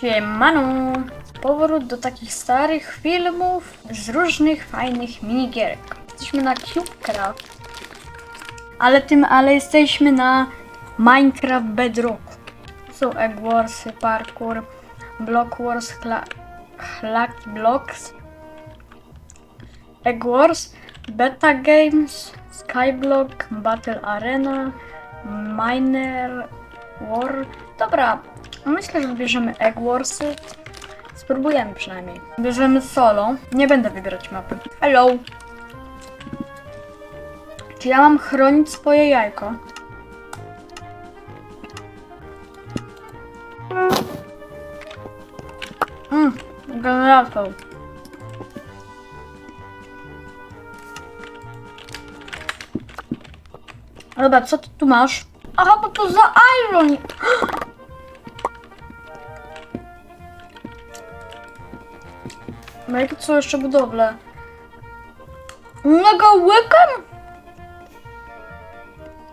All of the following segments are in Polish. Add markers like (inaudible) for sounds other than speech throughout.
Siemano! Powrót do takich starych filmów z różnych fajnych minigierek. Jesteśmy na CubeCraft. Ale tym, ale jesteśmy na Minecraft Bedrock. Są Egg Warsy, Parkour, Block Wars, Hla Blocks, Egg Wars, Beta Games, Skyblock, Battle Arena, Miner War. Dobra, myślę, że wybierzemy Egg Warsy. Spróbujemy przynajmniej. Bierzemy solo. Nie będę wybierać mapy. Hello! Czy ja mam chronić swoje jajko? Mmm, generator. Dobra, co ty tu masz? Aha, bo to za iron! No jakie są jeszcze budowle? Mega łykem?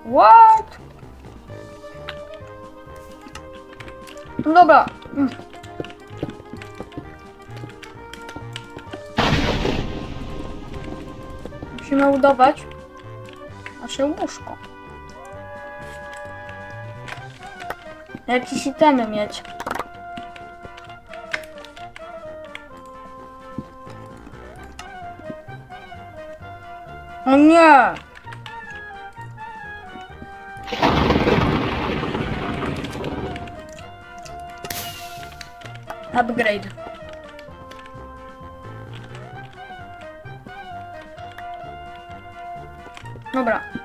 What? No Dobra. Mm. Musimy udawać nasze łóżko. Jakieś itemy mieć. O nie! Upgrade. Dobra.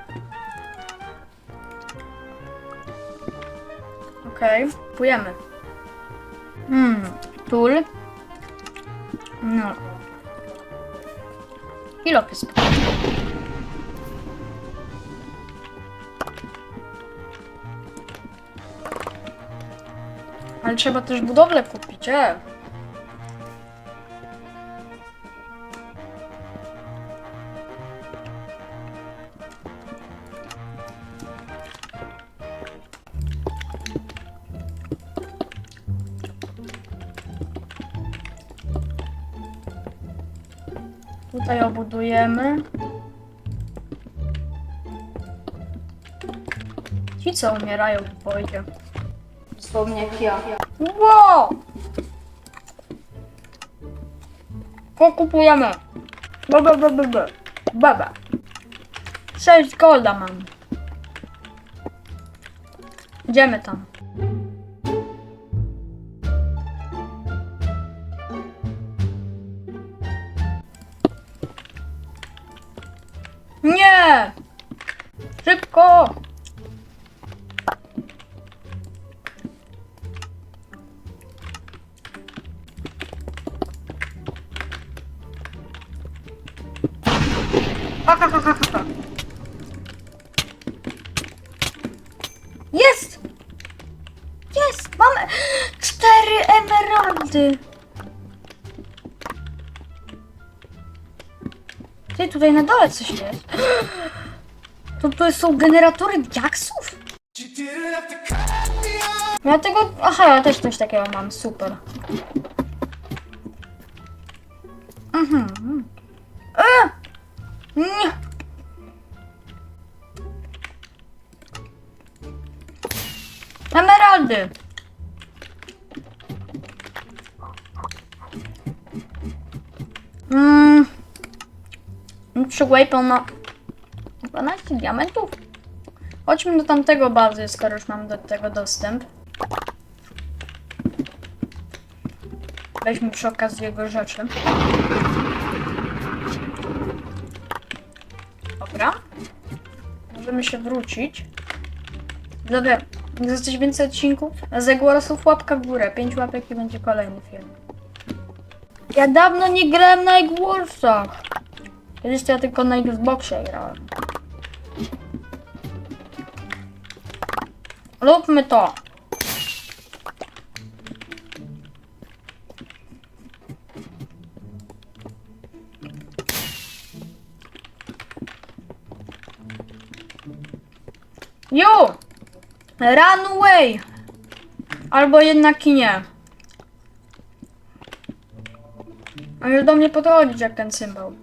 Okej, kupujemy. Hmm, tool. No. I lokis. Ale trzeba też budowlę kupić, e. Tutaj obudujemy. Ci co umierają w wojnie. Dosłownie jak ja. Wow! Pokupujemy. Baba, baba, baba. Baba. 6 golda mam. Idziemy tam. Szybko! Jest! Jest! Mamy (gasps) cztery emeraldy! Tutaj na dole coś jest. To tu są generatory diaksów? Ja tego... Aha, ja też coś takiego mam, super. Mhm. E! Nie! Emeraldy! Mmm... Trzy na 12 diamentów. Chodźmy do tamtego bazy, skoro już mam do tego dostęp. Weźmy przy okazji jego rzeczy. Dobra. Możemy się wrócić. Dobra, jak chcecie więcej odcinków? Z Egwarosów łapka w górę. 5 łapek i będzie kolejny film. Ja dawno nie grałem na Egwarsach. Kiedyś to ja tylko na Xboxie grałem. Róbmy to. Yo! Run away! Albo jednak i nie. On już do mnie podchodzić jak ten symbol.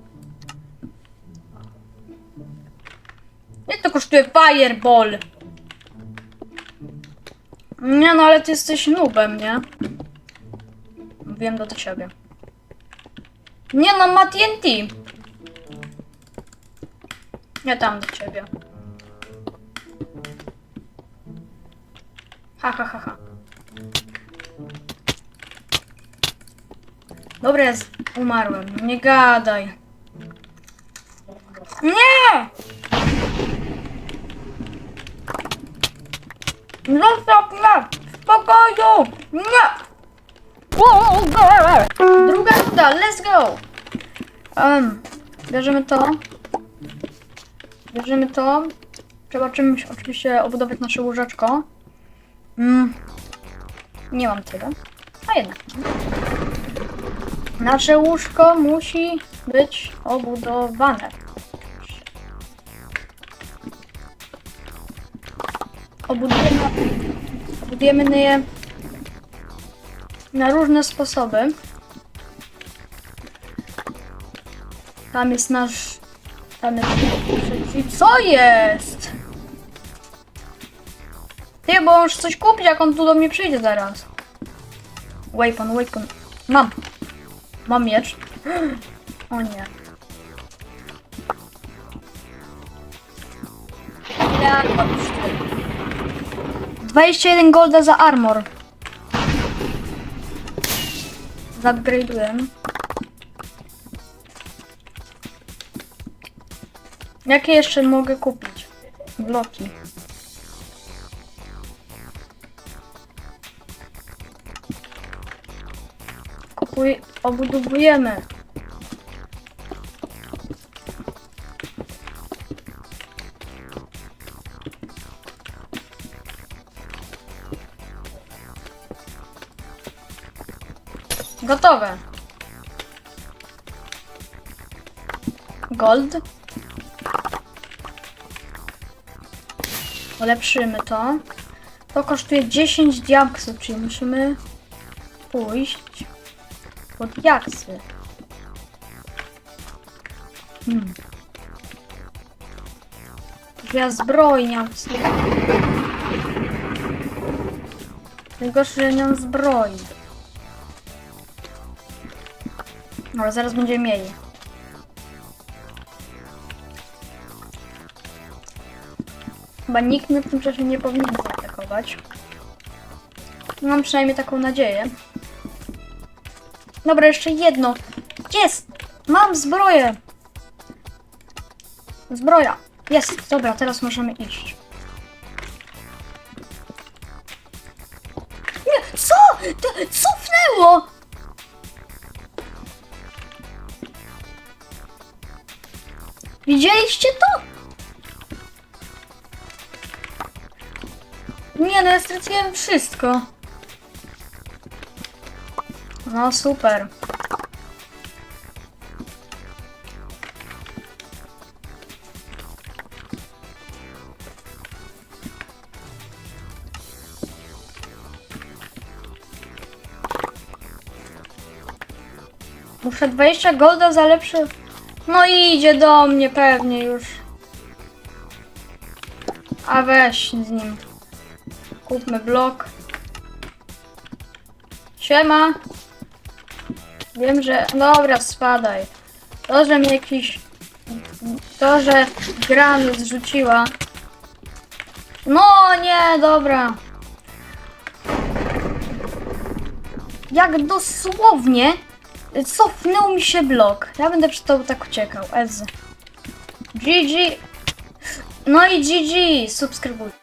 Nie to kosztuje fireball. Nie no, ale ty jesteś nubem, nie? Wiem do ciebie. Nie no, ma TNT. Nie tam do ciebie. Ha, ha, ha, ha. Dobra, jest. Umarłem. Nie gadaj. Nie! Zostaw mnie! W spokoju! Nie! Druga runda, let's go! Um, bierzemy to. Bierzemy to. Trzeba czymś oczywiście obudować nasze łóżeczko. Mm. Nie mam tyle. A jednak. Nasze łóżko musi być obudowane. Obudujemy, je na różne sposoby. Tam jest nasz. Tam jest. Co jest? Ty, bo muszę coś kupić, jak on tu do mnie przyjdzie zaraz. Weapon, weapon. Mam. Mam miecz. (gasps) O nie. Ja 21 golda za armor. Zupgrade'uję. Jakie jeszcze mogę kupić? Bloki. Kupuj, obudowujemy. Gotowe. Gold. Ulepszymy to. To kosztuje 10 diaksów, czyli musimy pójść pod diaksy. Hmm. Ja zbrojnia. Najgorsze, że nie zbroi. Ale zaraz będziemy mieli. Chyba nikt mnie w tym czasie nie powinien zaatakować. Mam przynajmniej taką nadzieję. Dobra, jeszcze jedno. Jest! Mam zbroję! Zbroja! Jest! Dobra, teraz możemy iść. Nie! Co? To Widzieliście to? Nie no, ja straciłem wszystko. No super. Muszę 20 golda za lepszy... No idzie do mnie pewnie już. A weź z nim. Kupmy blok. Siema. Wiem, że... Dobra, spadaj. To, że mnie jakiś... To, że gra mnie zrzuciła. No nie, dobra. Jak dosłownie cofnął mi się blok. Ja będę przy tobą tak uciekał. Ez. GG. No i GG. Subskrybuj.